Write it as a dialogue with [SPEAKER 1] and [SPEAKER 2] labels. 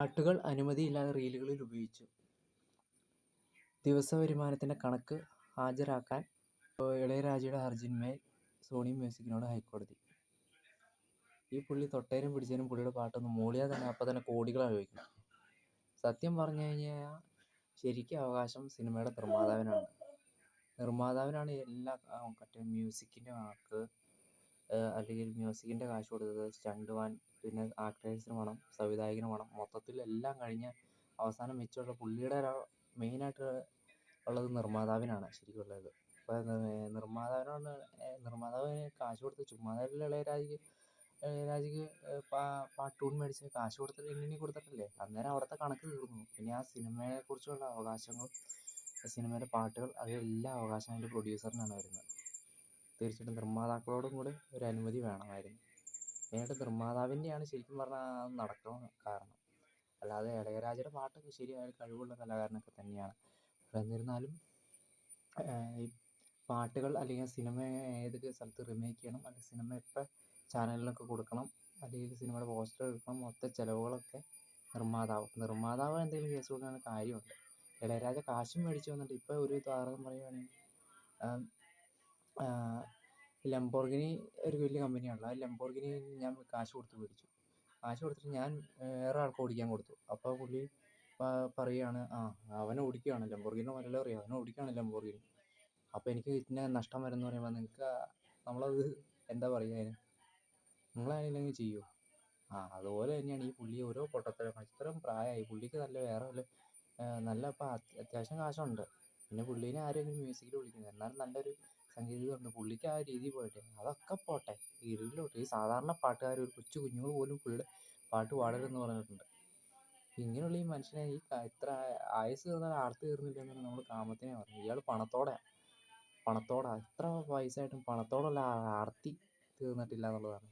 [SPEAKER 1] പാട്ടുകൾ അനുമതിയില്ലാതെ റീലുകളിൽ ഉപയോഗിച്ചു. ദിവസ വരുമാനത്തിന്റെ കണക്ക് ഹാജരാക്കാൻ ഇളയരാജയുടെ ഹർജിന്മേൽ സോണി മ്യൂസിക്കിനോട് ഹൈക്കോടതി. ഈ പുള്ളി തൊട്ടേനും പിടിച്ചേനും പുള്ളിയുടെ പാട്ടൊന്ന് മൂളിയാൽ തന്നെ അപ്പം തന്നെ കോടികളാണ് ചോദിക്കുന്നത് സത്യം പറഞ്ഞു കഴിഞ്ഞാൽ ശരിക്കും അവകാശം സിനിമയുടെ നിർമ്മാതാവിനാണ്. നിർമ്മാതാവിനാണ് എല്ലാ മറ്റേ മ്യൂസിക്കിന്റെ കണക്ക് അല്ലെങ്കിൽ മ്യൂസിക്കിന്റെ കാശ് കൊടുത്തത് സ്റ്റണ്ട്മാൻ പിന്നെ ആക്ടേഴ്സിന് വേണം സംവിധായകന് വേണം മൊത്തത്തിൽ എല്ലാം കഴിഞ്ഞ് അവസാനം മിച്ചമുള്ള പുള്ളിയുടെ മെയിനായിട്ട് ഉള്ളത് നിർമ്മാതാവിനാണ് ശരിക്കും ഉള്ളത്. അപ്പോൾ നിർമ്മാതാവിനോട് നിർമ്മാതാവിന് കാശ് കൊടുത്ത് ചുമ്മാതെയല്ല ഇളയരാജയ്ക്ക് ഇളയരാജയ്ക്ക് പാ പാട്ടൂൺ മേടിച്ച് കാശ് കൊടുത്തിട്ട് എണ്ണി കൊടുത്തിട്ടല്ലേ. അന്നേരം അവിടുത്തെ കണക്ക് തീർന്നു. പിന്നെ ആ സിനിമയെക്കുറിച്ചുള്ള അവകാശങ്ങളും സിനിമയുടെ പാട്ടുകൾ അതെല്ലാം അവകാശം അതിന്റെ പ്രൊഡ്യൂസറിനാണ് വരുന്നത്. തീർച്ചയായിട്ടും നിർമ്മാതാക്കളോടും കൂടെ ഒരു അനുമതി വേണമായിരുന്നു. മെയിനായിട്ട് നിർമ്മാതാവിന്റെയാണ് ശരിക്കും പറഞ്ഞാൽ അത് നടക്കാൻ കാരണം. അല്ലാതെ ഇളയരാജയുടെ പാട്ടൊക്കെ ശരിയായ കഴിവുള്ള കലാകാരനൊക്കെ തന്നെയാണ്. എന്നിരുന്നാലും ഈ പാട്ടുകൾ അല്ലെങ്കിൽ സിനിമ ഏതൊക്കെ സ്ഥലത്ത് റിമേക്ക് ചെയ്യണം അല്ലെങ്കിൽ സിനിമ എപ്പോൾ ചാനലിലൊക്കെ കൊടുക്കണം അല്ലെങ്കിൽ സിനിമയുടെ പോസ്റ്റർ എടുക്കണം മൊത്ത ചിലവുകളൊക്കെ നിർമ്മാതാവ്. നിർമ്മാതാവ് എന്തെങ്കിലും കേസ് കൊടുക്കാൻ കാര്യമുണ്ട്. ഇളയരാജ കാശും മേടിച്ച് വന്നിട്ട് ഇപ്പോൾ ഒരു ഉദാഹരണം പറയുകയാണെങ്കിൽ ലംബോർഗിനി ഒരു വലിയ കമ്പനിയാണല്ലോ. ആ ലംബോർഗിനി ഞാൻ കാശ് കൊടുത്ത് മേടിച്ചു. കാശ് കൊടുത്തിട്ട് ഞാൻ വേറെ ആൾക്ക് ഓടിക്കാൻ കൊടുത്തു. അപ്പോൾ പുള്ളി പറയുകയാണ് ആ അവൻ ഓടിക്കുകയാണ് ലംബോർഗിനി മുതലേ അറിയാം അവൻ ഓടിക്കുകയാണ് ലംബോർഗിനി. അപ്പോൾ എനിക്ക് ഇന്ന നഷ്ടം വരുമെന്ന് പറയുമ്പോൾ നിങ്ങൾക്ക് നമ്മളത് എന്താ പറയുക അതിന് നിങ്ങളാരെങ്കിലും ചെയ്യുമോ? ആ അതുപോലെ തന്നെയാണ് ഈ പുള്ളി ഓരോ പൊട്ടത്തരം ഇത്രയും പ്രായമായി പുള്ളിക്ക് നല്ല വേറെ വല്ല നല്ല ഇപ്പം അത്യാവശ്യം കാശുണ്ട്. പിന്നെ പുള്ളീനെ ആരെങ്കിലും മ്യൂസിക്കിൽ വിളിക്കുന്നില്ല. എന്നാലും നല്ലൊരു സംഗീതജ്ഞനുണ്ട്. പുള്ളിക്ക് ആ രീതി പോട്ടെ. അതൊക്കെ പോട്ടെ. ഇരുളിലോട്ട് ഈ സാധാരണ പാട്ടുകാർ ഒരു കൊച്ചു കുഞ്ഞുങ്ങൾ പോലും പുള്ളിയുടെ പാട്ട് പാടരുതെന്ന് പറഞ്ഞിട്ടുണ്ട്. ഇങ്ങനെയുള്ള ഈ മനുഷ്യനെ ഈ ഇത്ര ആയുസ്സ് തീർന്നാൽ ആർത്തി തീർന്നില്ല എന്നാണ് നമ്മൾ കാമത്തിനെ പറഞ്ഞത്. ഇയാൾ പണത്തോടെ പണത്തോടെ എത്ര വയസ്സായിട്ടും പണത്തോടുള്ള ആർത്തി തീർന്നിട്ടില്ല എന്നുള്ളതാണ്.